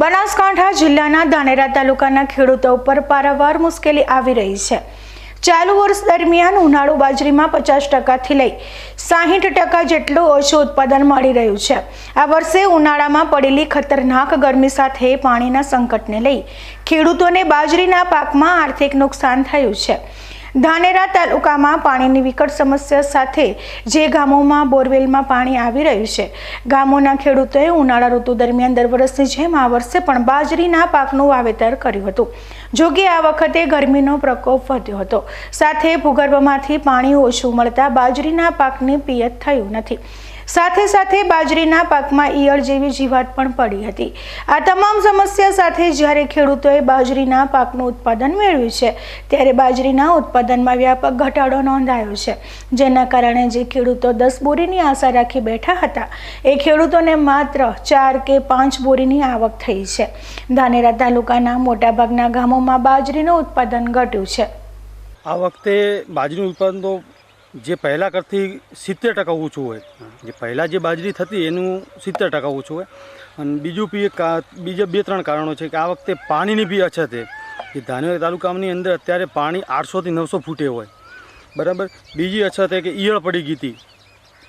બનાસકાંઠા જિલ્લાના ધાનેરા તાલુકાના ખેડૂતો ઉપર પારાવાર મુશ્કેલી આવી રહી છે. ચાલુ વર્ષ દરમિયાન ઉનાળુ બાજરીમાં પચાસ ટકાથી લઈ સાહીઠ ટકા જેટલું ઓછું ઉત્પાદન મળી રહ્યું છે. આ વર્ષે ઉનાળામાં પડેલી ખતરનાક ગરમી સાથે પાણીના સંકટને લઈ ખેડૂતોને બાજરીના પાકમાં આર્થિક નુકસાન થયું છે. ધાનેરા તાલુકામાં પાણીની વિકટ સમસ્યા સાથે જે ગામોમાં બોરવેલમાં પાણી આવી રહ્યું છે. ગામોના ખેડૂતોએ ઉનાળા ઋતુ દરમિયાન દર વર્ષની જેમ આ વર્ષે પણ બાજરીના પાકનું વાવેતર કર્યું હતું. જો કે આ વખતે ગરમીનો પ્રકોપ વધ્યો હતો. સાથે ભૂગર્ભમાંથી પાણી ઓછું મળતા બાજરીના પાકની પિયત થયું નથી. સાથે સાથે બાજરીના પાકમાં ઈયળ જેવી જીવાત પણ પડી હતી. આ તમામ સમસ્યા સાથે જ્યારે ખેડૂતોએ બાજરીના પાકનું ઉત્પાદન મેળવ્યું છે, ત્યારે બાજરીના ઉત્પાદનમાં વ્યાપક ઘટાડો નોંધાયો છે. જેના કારણે જે ખેડૂતો દસ બોરીની આશા રાખી બેઠા હતા, એ ખેડૂતોને માત્ર ચાર કે પાંચ બોરીની આવક થઈ છે. ધાનેરા તાલુકાના મોટાભાગના ગામોમાં બાજરીનું ઉત્પાદન ઘટ્યું છે. આ વખતે બાજરીનું ઉત્પાદન તો જે પહેલાં કરતી સિત્તેર ટકા ઓછું હોય. જે પહેલાં જે બાજરી થતી એનું સિત્તેર ટકા ઓછું હોય. અને બીજું બી એક બીજા બે ત્રણ કારણો છે કે આ વખતે પાણીની બી અછત છે. કે ધાનેરા તાલુકાની અંદર અત્યારે પાણી આઠસોથી નવસો ફૂટે હોય. બરાબર? બીજી અછત એ કે ઈયળ પડી ગઈ હતી.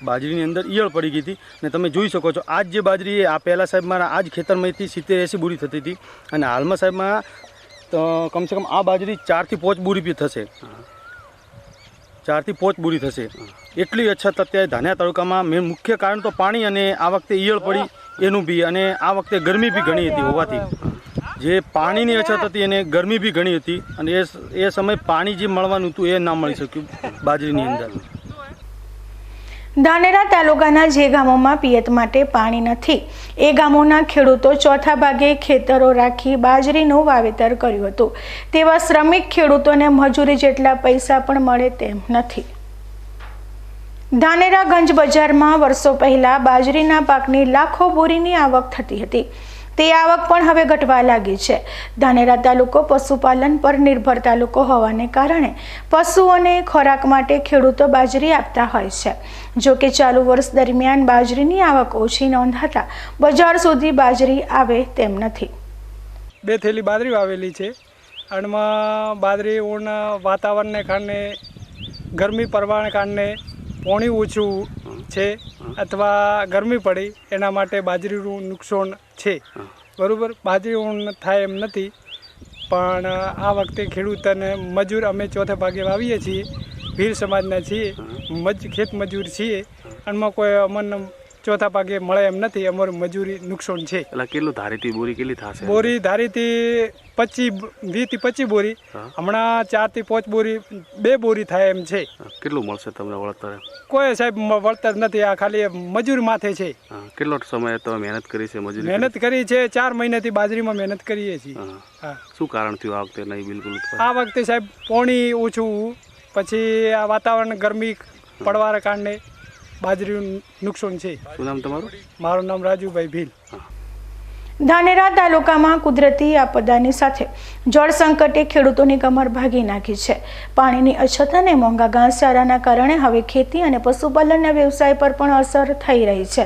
બાજરીની અંદર ઈયળ પડી ગઈ હતી. ને તમે જોઈ શકો છો, આજ જે બાજરી એ આ પહેલાં સાહેબ મારા આ જ ખેતરમાંથી સિત્તેર એંસી બુરી થતી હતી. અને હાલમાં સાહેબમાં તો કમસે કમ આ બાજરી ચારથી પાંચ બુરી બી થશે. ચારથી પોચ બુરી થશે. એટલી અછત અત્યારે ધાન્યા તાલુકામાં મેં મુખ્ય કારણ તો પાણી અને આ વખતે ઈયળ પડી એનું બી અને આ વખતે ગરમી બી ઘણી હતી હોવાથી. જે પાણીની અછત હતી એને ગરમી બી ઘણી હતી અને એ એ સમયે પાણી જે મળવાનું હતું એ ના મળી શક્યું બાજરીની અંદર. ધાનેરા તાલુકાના જે ગામોમાં પિયત માટે પાણી નથી. એ ગામોના ખેડૂતો ચોથા ભાગે ખેતરો રાખી બાજરીનું વાવેતર કર્યું હતું. તેવા શ્રમિક ખેડૂતોને મજૂરી જેટલા પૈસા પણ મળે તેમ નથી. ધાનેરા ગંજ બજારમાં વર્ષો પહેલા બાજરીના પાકની લાખો બોરીની આવક થતી હતી. તે આવક પણ હવે ઘટવા લાગી છે. ધાનેરા તાલુકો પશુપાલન પર નિર્ભર તાલુકો હોવાને કારણે પશુઓને ખોરાક માટે ખેડૂતો બાજરી આપતા હોય છે. જો કે ચાલુ વર્ષ દરમિયાન બાજરીની આવક ઓછી નોંધાતા બજાર સુધી બાજરી આવે તેમ નથી. બે થેલી બાજરી વાવેલી છે. અણમાં બાજરી ઊણ વાતાવરણને કારણે ગરમી પરવાને કારણે પોણી ઓછું છે અથવા ગરમી પડી એના માટે બાજરીનું નુકસાન છે. બરાબર? બાજરી થાય એમ નથી. પણ આ વખતે ખેડૂતોને મજૂર અમે ચોથા ભાગે વાવીએ છીએ. ભીલ સમાજના છીએ. મજ ખેત મજૂર છીએ. એમાં કોઈ અમને ચોથા પાકે મળે એમ નથી અમારું મજૂરી નુકસાન છે. એટલે કેટલું ધારીથી બોરી કેટલી થશે? બોરી ધારીથી પચી વીસથી પચી બોરી હમણાં ચારથી પાંચ બોરી બે બોરી થાય એમ છે. કેટલું મળશે તમને વળતર કોઈ સાહેબ વળતર નથી આ ખાલી મજૂર માથે છે. કેટલો સમય તમે મહેનત કરી છે મજૂરી મહેનત કરી? છે ચાર મહિનાથી બાજરીમાં મહેનત કરીએ છીએ. શું કારણ થયું આ વખતે નહીં બિલકુલ? આ વખતે સાહેબ પોણી ઓછું પછી આ વાતાવરણ ગરમી પડવાના કારણે બાજરીનું નુકસાન છે. શું નામ તમારું? મારું નામ રાજુભાઈ ભીલ. ધાનેરા તાલુકામાં કુદરતી આપદાની સાથે જળ સંકટે ખેડૂતોની કમર ભાગી નાખી છે. પાણીની અછત અને મોંઘા ઘાસચારાના કારણે હવે ખેતી અને પશુપાલનના વ્યવસાય પર પણ અસર થઈ રહી છે.